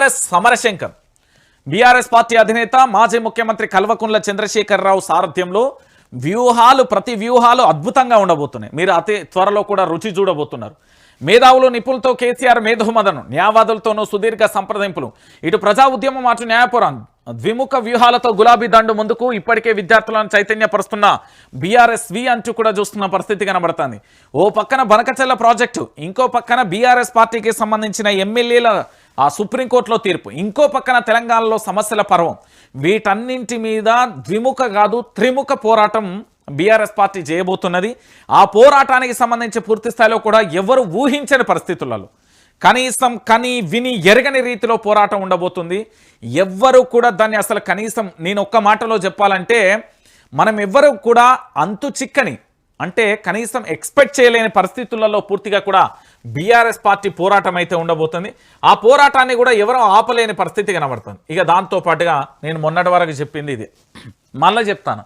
సమరశంకర్ BRS party అధినేత మాజీ ముఖ్యమంత్రి కల్వకుంట్ల చంద్రశేఖరరావు సారథ్యంలో వ్యూహాలు ప్రతి వ్యూహాలు అద్భుతంగా ఉండబోతున్నాయి. మీరు అతి త్వరలో కూడా రుచి చూడబోతున్నారు. మేధావులు నిపుణులతో కేసీఆర్ మేధోమదను న్యాయవాదులతోనూ సుదీర్ఘ సంప్రదింపులు. ఇటు ప్రజా ఉద్యమం అటు న్యాయపురం ద్విముఖ వ్యూహాలతో గులాబీ దండు ముందుకు ఇప్పటికే విద్యార్థులను చైతన్యపరుస్తున్న బీఆర్ఎస్ వి అంటూ కూడా చూస్తున్న పరిస్థితి కనబడుతుంది. ఓ పక్కన బనకచెల్ల ప్రాజెక్టు ఇంకో పక్కన బీఆర్ఎస్ పార్టీకి సంబంధించిన ఎమ్మెల్యేల ఆ సుప్రీంకోర్టులో తీర్పు. ఇంకో పక్కన తెలంగాణలో సమస్యల పర్వం. వీటన్నింటి మీద ద్విముఖ కాదు త్రిముఖ పోరాటం బీఆర్ఎస్ పార్టీ చేయబోతున్నది. ఆ పోరాటానికి సంబంధించి పూర్తి స్థాయిలో కూడా ఎవరు ఊహించని పరిస్థితులలో కనీసం కని విని ఎరగని రీతిలో పోరాటం ఉండబోతుంది. ఎవ్వరు కూడా దాన్ని అసలు కనీసం నేను ఒక్క మాటలో చెప్పాలంటే మనం ఎవ్వరు కూడా అంతు చిక్కని అంటే కనీసం ఎక్స్పెక్ట్ చేయలేని పరిస్థితులలో పూర్తిగా కూడా బీఆర్ఎస్ పార్టీ పోరాటం అయితే ఉండబోతుంది. ఆ పోరాటాన్ని కూడా ఎవరో ఆపలేని పరిస్థితి కనబడుతుంది. ఇక దాంతో పాటుగా నేను మొన్నటి వరకు చెప్పింది ఇది. మళ్ళీ చెప్తాను.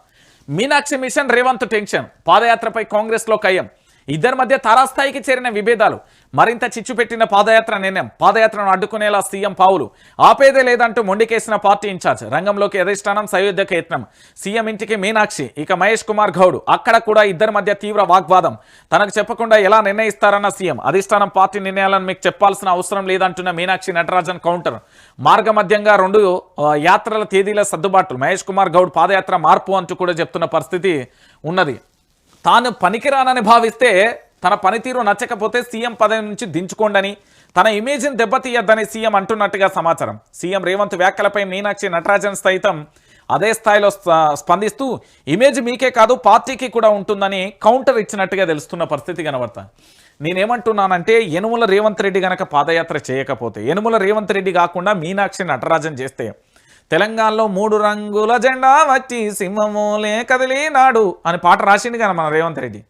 Meenakshi mission Revanth tension. పాదయాత్రపై కాంగ్రెస్లో కయ్యం ఇద్దరి మధ్య తారాస్థాయికి చేరిన విభేదాలు. మరింత చిచ్చు పెట్టిన పాదయాత్ర నిర్ణయం. పాదయాత్రను అడ్డుకునేలా సీఎం పావులు. ఆపేదే లేదంటూ మొండికేసిన పార్టీ ఇన్ఛార్జ్. రంగంలోకి అధిష్టానం సయోధ్యక యత్నం సీఎం ఇంటికి మీనాక్షి ఇక మహేష్ కుమార్ గౌడ్. అక్కడ కూడా ఇద్దరి మధ్య తీవ్ర వాగ్వాదం. తనకు చెప్పకుండా ఎలా నిర్ణయిస్తారన్న సీఎం. అధిష్టానం పార్టీ నిర్ణయాలను మీకు చెప్పాల్సిన అవసరం లేదంటున్న మీనాక్షి నటరాజన్ కౌంటర్. మార్గమధ్యంగా రెండు యాత్రల తేదీల సర్దుబాట్లు. మహేష్ కుమార్ గౌడ్ పాదయాత్ర మార్పు అంటూ కూడా చెప్తున్న పరిస్థితి ఉన్నది. తాను పనికిరానని భావిస్తే తన పనితీరు నచ్చకపోతే సీఎం పదవి నుంచి దించుకోండని తన ఇమేజ్ని దెబ్బతీయద్దని సీఎం అంటున్నట్టుగా సమాచారం. సీఎం రేవంత్ వ్యాఖ్యలపై మీనాక్షి నటరాజన్ సైతం అదే స్థాయిలో స్ప- స్పందిస్తూ ఇమేజ్ మీకే కాదు పార్టీకి కూడా ఉంటుందని కౌంటర్ ఇచ్చినట్టుగా తెలుస్తున్న పరిస్థితి కనబడతాను నేనేమంటున్నానంటే యనుమల రేవంత్ రెడ్డి గనక పాదయాత్ర చేయకపోతే యనుమల రేవంత్ రెడ్డి కాకుండా మీనాక్షి నటరాజన్ చేస్తే తెలంగాణలో మూడు రంగుల జెండా వచ్చి సింహమూలే కదిలినాడు అని పాట రాసింది కదా మన రేవంత్ రెడ్డి.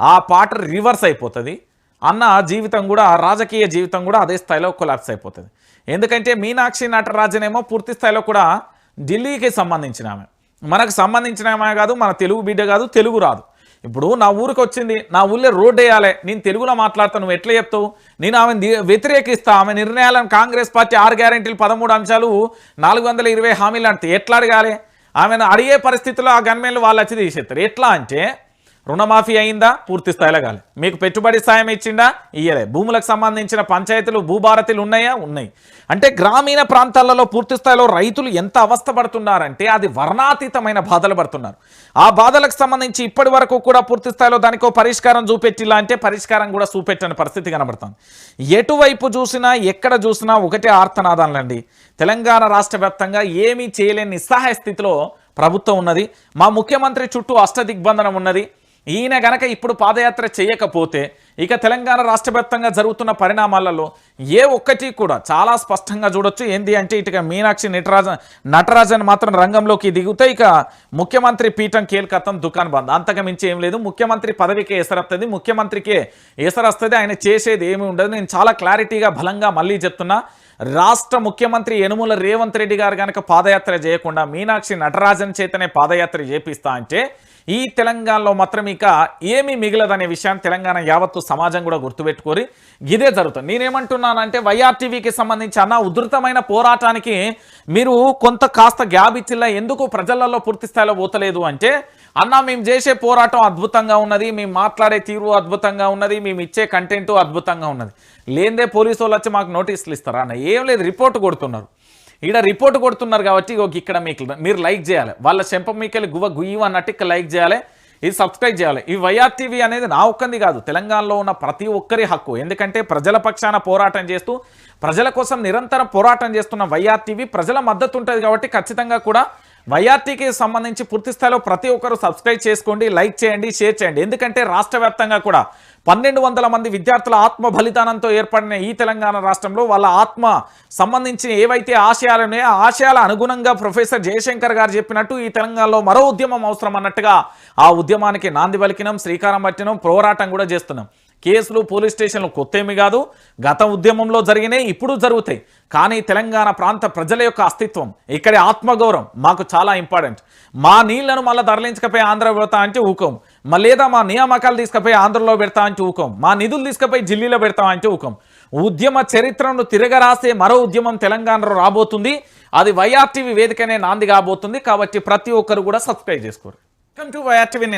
ఆ పాట రివర్స్ అయిపోతుంది. అన్న జీవితం కూడా రాజకీయ జీవితం కూడా అదే స్థాయిలో కొలాప్స్ అయిపోతుంది. ఎందుకంటే మీనాక్షి నటరాజనేమో పూర్తి స్థాయిలో కూడా ఢిల్లీకి సంబంధించిన ఆమె. మనకు సంబంధించిన ఆమె కాదు మన తెలుగు బిడ్డ కాదు తెలుగు రాదు. ఇప్పుడు నా ఊరికి వచ్చింది నా ఊళ్ళో రోడ్ వేయాలి నేను తెలుగులో మాట్లాడతాను నువ్వు ఎట్లా చెప్తావు? నేను ఆమెను వ్యతిరేకిస్తా ఆమె నిర్ణయాలను కాంగ్రెస్ పార్టీ ఆరు గ్యారెంటీలు పదమూడు అంశాలు నాలుగు వందల ఇరవై హామీలు అంటే ఎట్లా అడగాలి? ఆమెను అడిగే పరిస్థితిలో ఆ గన్మేన్లు వాళ్ళు వచ్చి తీసేస్తారు. ఎట్లా అంటే రుణమాఫీ అయిందా? పూర్తి స్థాయిలో కాలే. మీకు పెట్టుబడి సాయం ఇచ్చిందా? ఇయ్యలే. భూములకు సంబంధించిన పంచాయతీలు భూభారతీలు ఉన్నాయా? ఉన్నాయి. అంటే గ్రామీణ ప్రాంతాలలో పూర్తి స్థాయిలో రైతులు ఎంత అవస్థపడుతున్నారంటే అది వర్ణాతీతమైన బాధలు పడుతున్నారు. ఆ బాధలకు సంబంధించి ఇప్పటి వరకు కూడా పూర్తి స్థాయిలో దానికో పరిష్కారం చూపెట్టిలా అంటే పరిష్కారం కూడా చూపెట్టని పరిస్థితి కనబడుతుంది. ఎటువైపు చూసినా ఎక్కడ చూసినా ఒకటే ఆర్తనాదాలండి. తెలంగాణ రాష్ట్ర ఏమీ చేయలేని నిస్సహాయ స్థితిలో ప్రభుత్వం ఉన్నది. మా ముఖ్యమంత్రి చుట్టూ అష్టదిగ్బంధనం ఉన్నది. ఈయన గనక ఇప్పుడు పాదయాత్ర చేయకపోతే ఇక తెలంగాణ రాష్ట్ర వ్యాప్తంగా జరుగుతున్న పరిణామాలలో ఏ ఒక్కటి కూడా చాలా స్పష్టంగా చూడొచ్చు. ఏంది అంటే ఇటుక మీనాక్షి నటరాజన్ నటరాజన్ మాత్రం రంగంలోకి దిగుతే ఇక ముఖ్యమంత్రి పీఠం కీలకత్వం దుకాన్ బంద్. అంతకు మించి ఏం లేదు. ముఖ్యమంత్రి పదవికే ఎసరొస్తుంది ముఖ్యమంత్రికే ఎసరొస్తుంది. ఆయన చేసేది ఏమి ఉండదు. నేను చాలా క్లారిటీగా బలంగా మళ్ళీ చెప్తున్నా. రాష్ట్ర ముఖ్యమంత్రి యనుమల రేవంత్ రెడ్డి గారు కనుక పాదయాత్ర చేయకుండా మీనాక్షి నటరాజన్ చేతనే పాదయాత్ర చేపిస్తా అంటే ఈ తెలంగాణలో మాత్రం ఇక ఏమీ మిగలదనే విషయాన్ని తెలంగాణ యావత్తు సమాజం కూడా గుర్తుపెట్టుకోరి. ఇదే జరుగుతుంది. నేనేమంటున్నానంటే వైఆర్టీవీకి సంబంధించి అన్న ఉధృతమైన పోరాటానికి మీరు కొంత కాస్త గ్యాప్ ఇచ్చిలా ఎందుకు ప్రజలలో పూర్తి స్థాయిలో పోతలేదు అంటే అన్న మేము చేసే పోరాటం అద్భుతంగా ఉన్నది మేము మాట్లాడే తీరు అద్భుతంగా ఉన్నది మేము ఇచ్చే కంటెంట్ అద్భుతంగా ఉన్నది. లేదే పోలీసు వాళ్ళు వచ్చి మాకు నోటీసులు ఇస్తారా అన్న? ఏం లేదు రిపోర్ట్ కొడుతున్నారు. ఇక్కడ రిపోర్ట్ కొడుతున్నారు కాబట్టి ఇగో ఇక్కడ మీకు మీరు లైక్ చేయాలి. వాళ్ళ చెంప మీకెళ్ళి గువ్వ గుయ్యం అన్నట్టు ఇక్కడ లైక్ చేయాలి. ఇది సబ్స్క్రైబ్ చేయాలి. ఈ వైఆర్ టీవీ అనేది నా ఒక్కంది కాదు. తెలంగాణలో ఉన్న ప్రతి ఒక్కరి హక్కు. ఎందుకంటే ప్రజల పక్షాన పోరాటం చేస్తూ ప్రజల కోసం నిరంతరం పోరాటం చేస్తున్న వైఆర్ టీవీ ప్రజల మద్దతు ఉంటుంది కాబట్టి ఖచ్చితంగా కూడా వైఆర్టీకి సంబంధించి పూర్తి స్థాయిలో ప్రతి ఒక్కరు సబ్స్క్రైబ్ చేసుకోండి లైక్ చేయండి షేర్ చేయండి. ఎందుకంటే రాష్ట్ర వ్యాప్తంగా కూడా పన్నెండు వందల మంది విద్యార్థుల ఆత్మ బలిదానంతో ఏర్పడిన ఈ తెలంగాణ రాష్ట్రంలో వాళ్ళ ఆత్మ సంబంధించిన ఏవైతే ఆశయాలున్నాయో ఆ ఆశయాల అనుగుణంగా ప్రొఫెసర్ జయశంకర్ గారు చెప్పినట్టు ఈ తెలంగాణలో మరో ఉద్యమం అవసరం అన్నట్టుగా ఆ ఉద్యమానికి నాంది పలికినాం శ్రీకారం పట్టినాం పోరాటం కూడా చేస్తున్నాం. కేసులు పోలీస్ స్టేషన్లు కొత్త ఏమి కాదు. గత ఉద్యమంలో జరిగినాయి ఇప్పుడు జరుగుతాయి. కానీ తెలంగాణ ప్రాంత ప్రజల యొక్క అస్తిత్వం ఇక్కడి ఆత్మగౌరవం మాకు చాలా ఇంపార్టెంట్ మా నీళ్ళను మళ్ళీ తరలించకపోయి ఆంధ్ర పెడతా అంటే ఊకం. మా లేదా మా నియామకాలు తీసుకుపోయి ఆంధ్రలో పెడతా అంటే ఊకం. మా నిధులు తీసుకుపోయి ఢిల్లీలో పెడతా అంటే ఊకం. ఉద్యమ చరిత్రను తిరగరాసే మరో ఉద్యమం తెలంగాణలో రాబోతుంది. అది వైఆర్టీవీ వేదికనే నాంది కాబోతుంది. కాబట్టి ప్రతి ఒక్కరు కూడా సబ్స్క్రైబ్ చేసుకోరు. Welcome to YRTV